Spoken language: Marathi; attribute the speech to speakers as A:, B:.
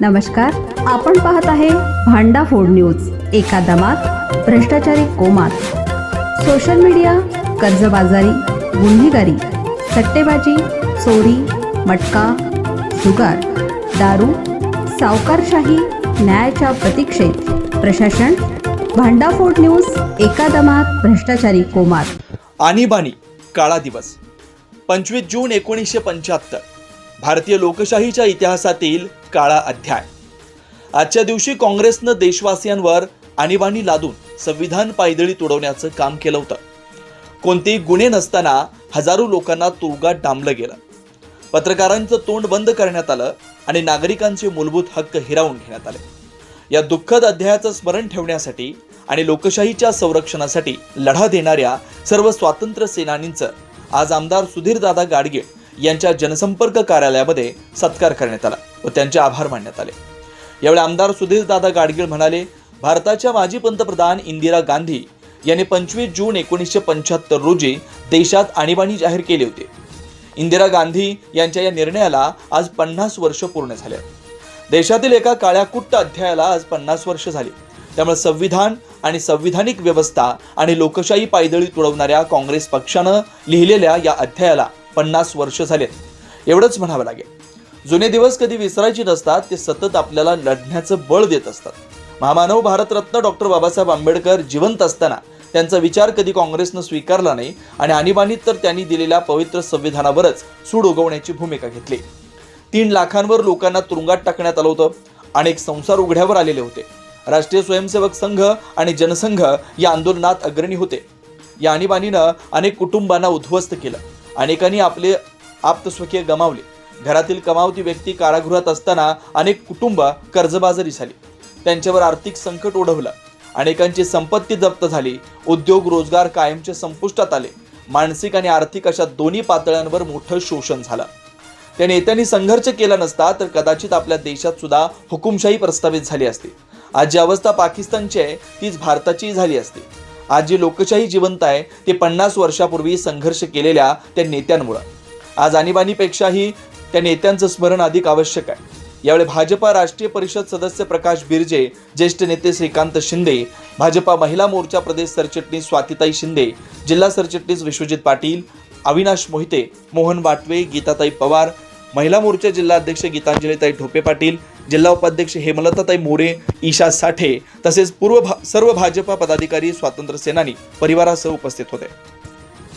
A: नमस्कार आपण पाहत आहे भांडा फोड न्यूज एका दमात भ्रष्टाचारी कोमात. सोशल मीडिया कर्जबाजारी गुन्हेगारी सट्टेबाजी चोरी मटका जुगार दारू सावकारशाही न्यायाच्या प्रतीक्षेत. प्रशासन भांडाफोड न्यूज एका दमात भ्रष्टाचारी कोमात.
B: आणीबाणी काळा दिवस. पंचवीस जून एकोणीसशे पंच्याहत्तर. भारतीय लोकशाहीच्या इतिहासातील काळा अध्याय. आजच्या दिवशी काँग्रेसनं देशवासियांवर आणीबाणी लादून संविधान पायदळी तुडवण्याचं काम केलं होतं. कोणतेही गुन्हे नसताना हजारो लोकांना तुरुंगात डांबलं गेलं. पत्रकारांचं तोंड बंद करण्यात आलं आणि नागरिकांचे मूलभूत हक्क हिरावून घेण्यात आले. या दुःखद अध्यायाचं स्मरण ठेवण्यासाठी आणि लोकशाहीच्या संरक्षणासाठी लढा देणाऱ्या सर्व स्वातंत्र्य सेनानींचं आज आमदार सुधीरदादा गाडगे यांच्या जनसंपर्क कार्यालयामध्ये सत्कार करण्यात आला व त्यांचे आभार मानण्यात आले. यावेळी आमदार सुधीरदादा गाडगीळ म्हणाले भारताच्या माजी पंतप्रधान इंदिरा गांधी यांनी पंचवीस जून एकोणीसशे पंच्याहत्तर रोजी देशात आणीबाणी जाहीर केली होती. इंदिरा गांधी यांच्या या निर्णयाला आज पन्नास वर्ष पूर्ण झाले. देशातील एका काळ्या कुट्ट अध्यायाला आज पन्नास वर्ष झाली. त्यामुळे संविधान आणि संविधानिक व्यवस्था आणि लोकशाही पायदळी तुडवणाऱ्या काँग्रेस पक्षानं लिहिलेल्या या अध्यायाला पन्नास वर्ष झालेत एवढंच म्हणावं लागेल. जुने दिवस कधी विसरायचे नसतात ते सतत आपल्याला लढण्याचं बळ देत असतात. महामानव भारतरत्न डॉक्टर बाबासाहेब आंबेडकर जिवंत असताना त्यांचा विचार कधी काँग्रेसनं स्वीकारला नाही आणि आणीबाणीत तर त्यांनी दिलेल्या पवित्र संविधानावरच सूड उगवण्याची भूमिका घेतली. तीन लाखांवर लोकांना तुरुंगात टाकण्यात आलं होतं. अनेक संसार उघड्यावर आलेले होते. राष्ट्रीय स्वयंसेवक संघ आणि जनसंघ या आंदोलनात अग्रणी होते. या आणीबाणीनं अनेक कुटुंबांना उद्ध्वस्त केलं. अनेकांनी आपले आप्तस्वकीय गमावले. घरातील कमावती व्यक्ती कारागृहात असताना अनेक कुटुंब कर्जबाजारी झाली. त्यांच्यावर आर्थिक संकट ओढवलं. अनेकांची संपत्ती जप्त झाली. उद्योग रोजगार कायमचे संपुष्टात आले. मानसिक आणि आर्थिक अशा दोन्ही पातळ्यांवर मोठं शोषण झालं. त्या नेत्यांनी संघर्ष केला नसता तर कदाचित आपल्या देशात सुद्धा हुकुमशाही प्रस्थापित झाली असती. आज जी अवस्था पाकिस्तानची आहे तीच भारताचीही झाली असती. आज जी लोकशाही जिवंत आहे ते पन्नास वर्षापूर्वी संघर्ष केलेल्या त्या नेत्यांमुळं. आज आणीबाणीपेक्षाही त्या नेत्यांचं स्मरण अधिक आवश्यक आहे. यावेळी भाजपा राष्ट्रीय परिषद सदस्य प्रकाश बिर्जे ज्येष्ठ नेते श्रीकांत शिंदे भाजपा महिला मोर्चा प्रदेश सरचिटणीस स्वातिताई शिंदे जिल्हा सरचिटणीस विश्वजित पाटील अविनाश मोहिते मोहन बाटवे गीताताई पवार महिला मोर्चा जिल्हा अध्यक्ष गीतांजलीताई ढोपे पाटील जिल्हा उपाध्यक्ष हेमलताताई मोरे ईशा साठे तसेच पूर्व भा सर्व भाजपा पदाधिकारी स्वातंत्र्य सेनानी परिवारासह उपस्थित होते.